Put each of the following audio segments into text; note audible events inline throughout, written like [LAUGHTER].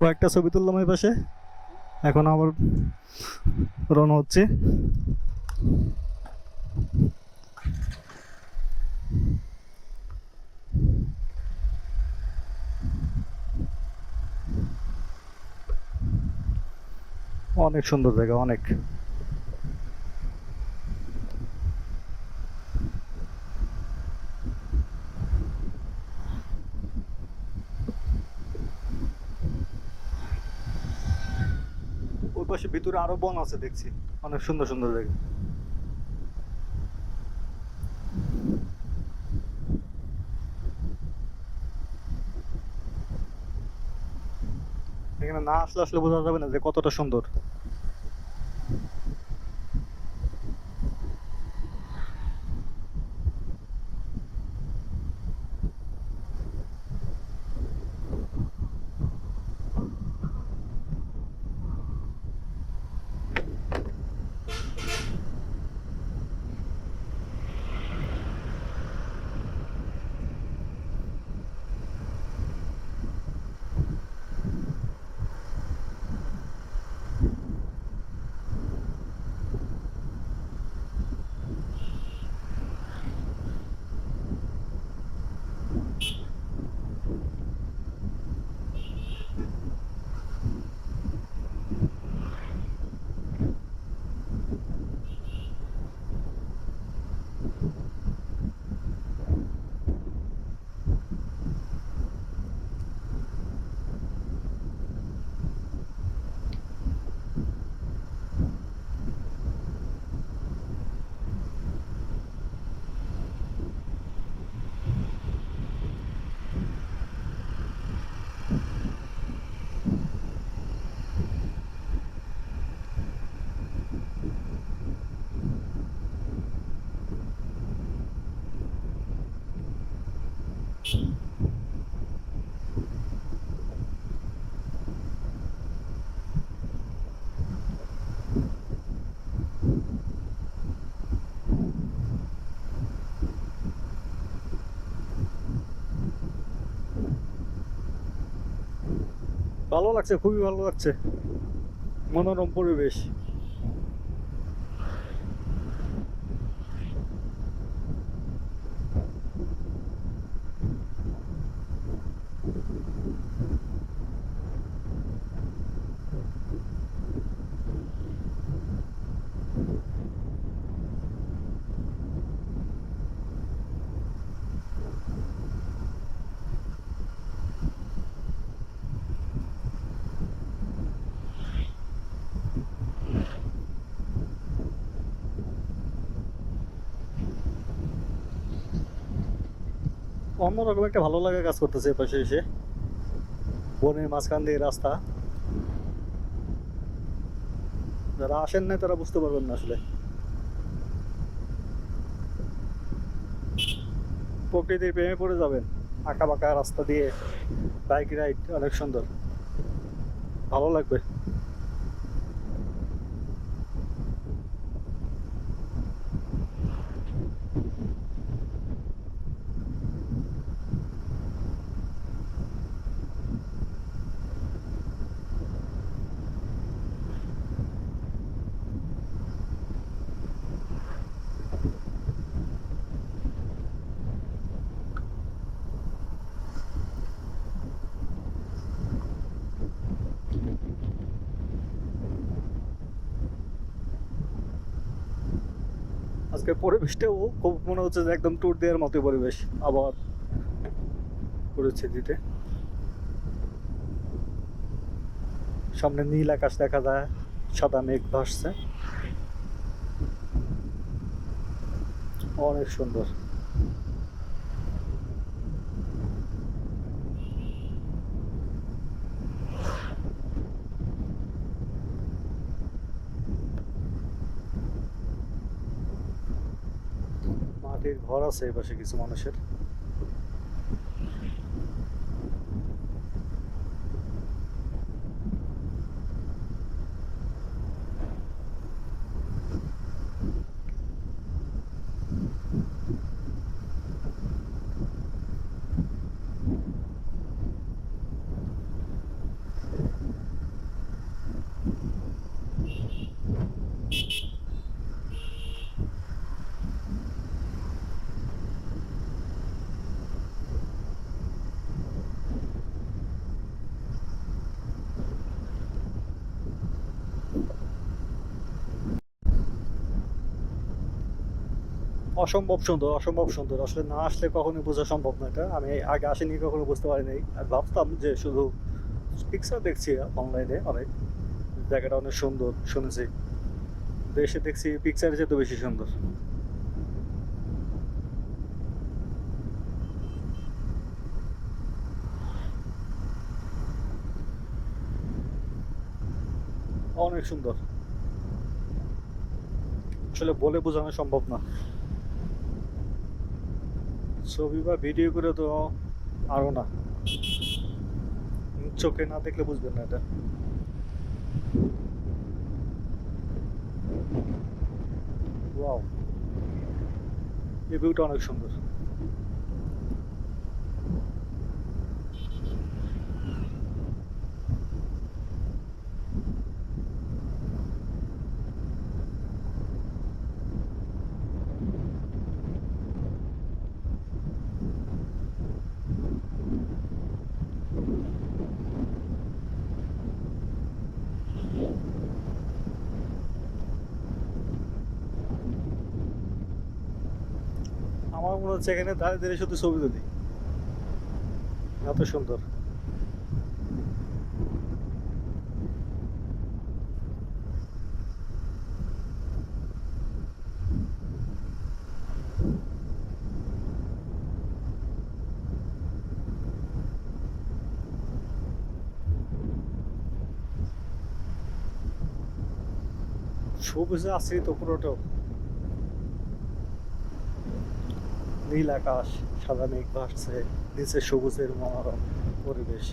কয়েকটা ছবি তুললাম এই পাশে। এখন আবার রওনা হচ্ছে। অনেক সুন্দর জায়গা অনেক। ওই পাশে ভিতরে আরও বন আছে দেখছি। অনেক সুন্দর সুন্দর জায়গা। এখানে না আসলে আসলে বোঝা যাবে না যে কতটা সুন্দর। ভালো লাগছে খুবই ভালো লাগছে। মনোরম পরিবেশ। অন্যরকম একটা ভালো লাগা কাজ করতেছে এ পাশে এসে। বনের মাঝখান দিয়ে রাস্তা। যারা আসেন না তারা বুঝতে পারবেন না আসলে। প্রকৃতির প্রেমে পড়ে যাবেন। আঁকা বাঁকা রাস্তা দিয়ে বাইক রাইড, অনেক সুন্দর। ভালো লাগবে। আজকে পরিবেশটাও খুব মনে হচ্ছে যে একদম ট্যুর দেওয়ার মতো পরিবেশ আবার পরিস্থিতিতে সামনে নীল আকাশ দেখা যায়, সাদা মেঘ ভাসছে। অনেক সুন্দর। ঘর আছে এই পাশে কিছু মানুষের। অসম্ভব সুন্দর অসম্ভব সুন্দর। আসলে না আসলে কখনোই বোঝা সম্ভব না এটা। আমি আগে আসিনি, কখনো বুঝতে পারি নাই আর ভাবতাম যে শুধু পিকচার দেখছি অনলাইনে অনেক। জায়গাটা অনেক সুন্দর, শুনেছি। দেশে দেখছি পিকচারের চেয়ে তো বেশি সুন্দর। অনেক সুন্দর। আসলে বলে বোঝানো সম্ভব না। ছবি বা ভিডিও করে তো আরও না। চোখে না দেখলে বুঝবেন না এটা। ওয়াও এই ভিউটা অনেক সুন্দর আমার মনে হচ্ছে এখানে দাঁড়িয়ে দাঁড়িয়ে শুধু ছবি তুলি। এত সুন্দর। সবুজে আশ্রিত পুরোটা নীল আকাশ সাদা মেঘ ভাসছে নিচে সবুজের মনোরম পরিবেশ।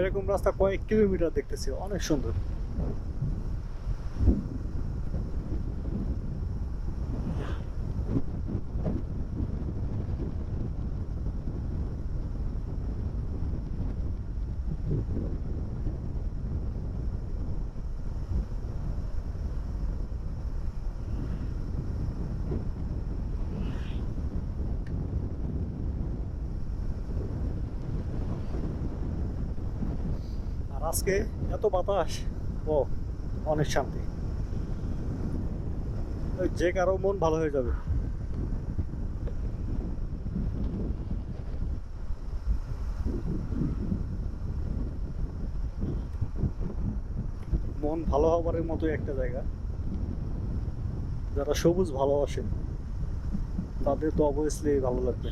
এরকম রাস্তা কয়েক কিলোমিটার দেখতেছি অনেক সুন্দর। আর আজকে এত বাতাস, ও, অনেক শান্তি। যে কারও মন ভালো হয়ে যাবে। মন ভালো হবার মতো একটা জায়গা। যারা সবুজ ভালোবাসে, তাদের তো অবভিয়াসলি ভালো লাগবে।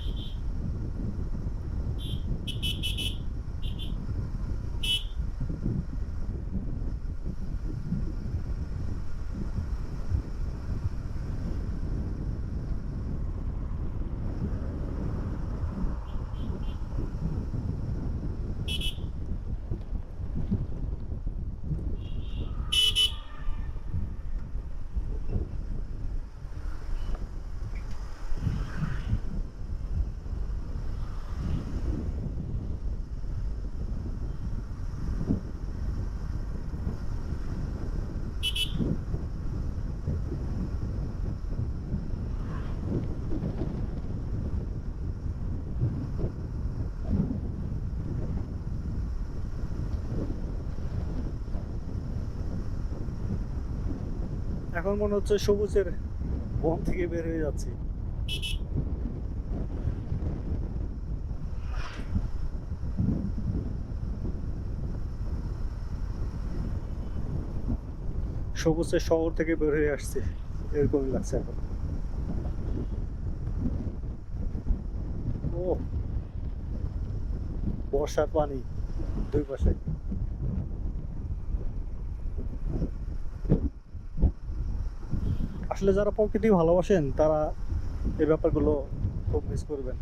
এখন মনে হচ্ছে সবুজের বন থেকে বের হয়ে যাচ্ছি। সবুজের শহর থেকে বের হয়ে আসছে, এরকমই লাগছে এখন। ও, বর্ষার পানি দুই পাশে। আসলে যারা প্রকৃতি ভালোবাসেন, তারা এই ব্যাপারগুলো খুব মিস করবেন।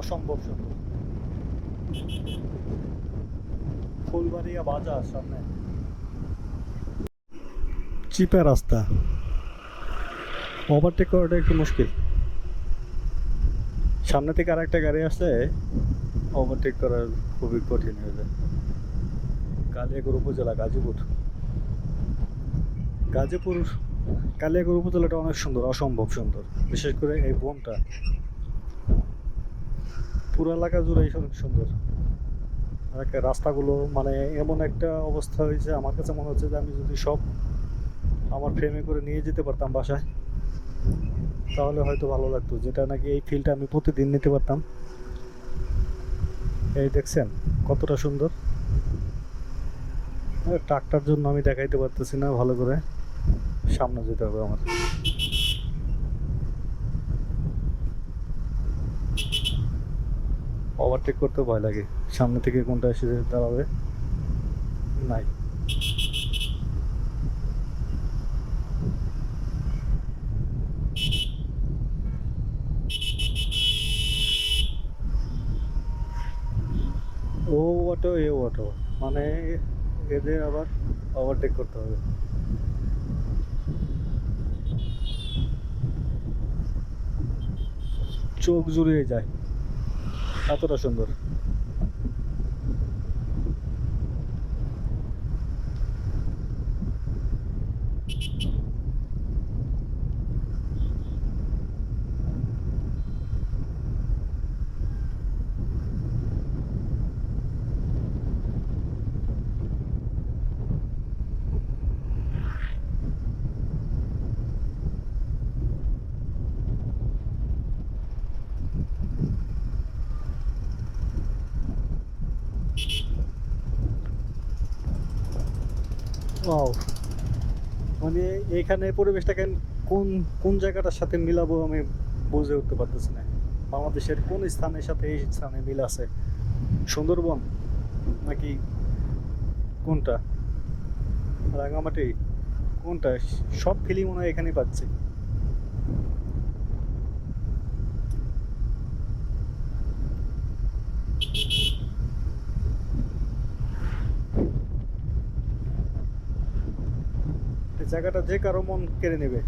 অসম্ভব সুন্দর। ফুলবাড়িয়া বাজার সামনে। চিপে রাস্তা। ওভারটেক করাটা একটু মুশকিল। সামনে থেকে আরেকটা গাড়ি আসলে ওভারটেক করা খুবই কঠিন হয়ে যায়। কালিয়াগড় উপজেলা গাজীপুর। গাজীপুর কালিয়াগড় উপজেলাটা অনেক সুন্দর, অসম্ভব সুন্দর। বিশেষ করে এই বনটা। পুরো এলাকা জুড়েই অনেক সুন্দর। রাস্তাগুলো মানে এমন একটা অবস্থা হয়েছে, আমার কাছে মনে হচ্ছে যে আমি যদি সব আমার ফ্রেমে করে নিয়ে যেতে পারতাম বাসায় তাহলে হয়তো ভালো লাগতো। যেটা নাকি এই ফিলটা আমি প্রতিদিন নিতে পারতাম। এই দেখছেন, কতটা সুন্দর। ট্রাকটার জন্য আমি দেখাইতে পারতেছি না, ভালো করে। সামনে যেতে হবে আমার। ওভারটেক করতে ভয় লাগে। সামনে থেকে কোনটা এসে দাঁড়াবে? নাই ও অটো এ অটো। মানে এদের আবার ওভারটেক করতে হবে। চোখ জুড়িয়ে যায়। এতটা সুন্দর। ওয়াও মানে এইখানে পরিবেশটাকে কোন কোন জায়গাটার সাথে মিলাবো আমি বুঝে উঠতে পারতেছি না। বাংলাদেশের কোন স্থানের সাথে এই স্থানে মিল আছে? সুন্দরবন? নাকি কোনটা? রাঙামাটি? কোনটা? সব ফিলিং মনে হয় এখানেই পাচ্ছি। জায়গাটা যে কারও মন কেড়ে নেবে।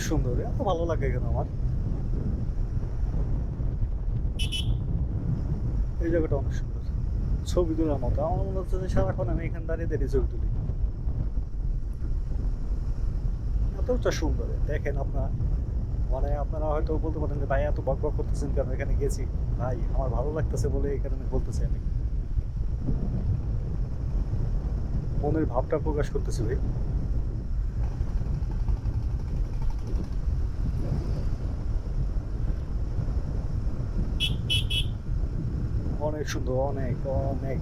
অনেক সুন্দর, এত ভালো লাগে কেন আমার? এই জায়গাটা অনেক সুন্দর। ছবি তোলার মতো। আমার মনে হচ্ছে যে সারাক্ষণ আমি এখানে দাঁড়িয়ে দাঁড়িয়ে ছবি তুলি। এতটা সুন্দর। দেখেন আপনার। মানে আপনারা হয়তো বলতে পারেন যে, ভাই, এত বক বক করতেছেন কেন? এখানে গেছি। ভাই, আমার ভালো লাগতেছে বলে এই কারণে বলতেছি আমি। মনের ভাবটা প্রকাশ করতেছি ভাই। অনেক সুন্দর অনেক অনেক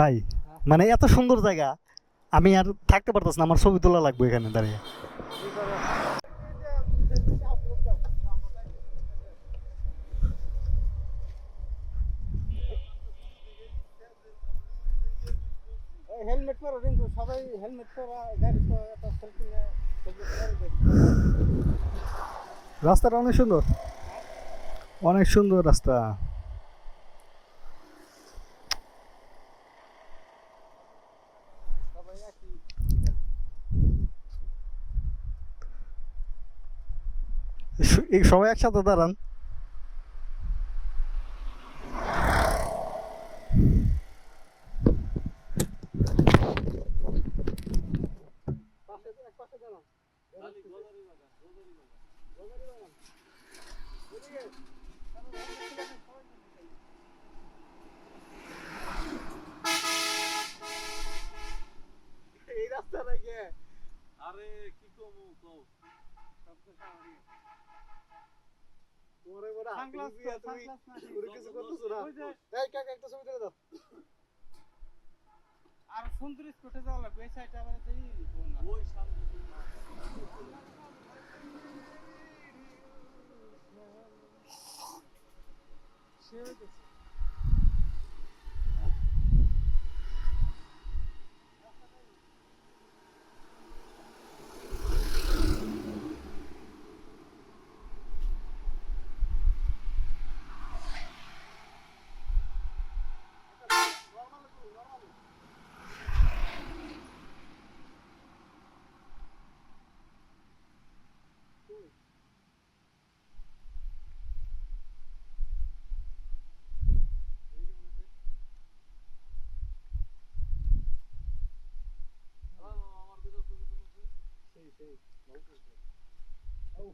ভাই মানে এত সুন্দর জায়গা আমি আর থাকতে পারতাম না আমার ছবি তোলা লাগবে এখানে দাঁড়িয়ে। হেলমেট পরো কিন্তু সবাই হেলমেট পরা গাড়ি একটা সেলফি রাস্তাটা অনেক সুন্দর। অনেক সুন্দর রাস্তা। এই [LAUGHS] সবাই একসাথে দাঁড়ান পাশে এক পাশে দাঁড়ান এই রাস্তাটা গিয়ে আরে কি কমু কও তোমারে বড় Sunglass হাতে তুমি পুরো কিছু করতেছো না? এই কাকা একটা ছবি তুলে দাও। আর সুন্দর স্পটে যাওয়া লাগবে এই আবার না। ওই সামনে সে সেই সেই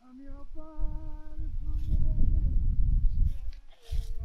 আমি আবার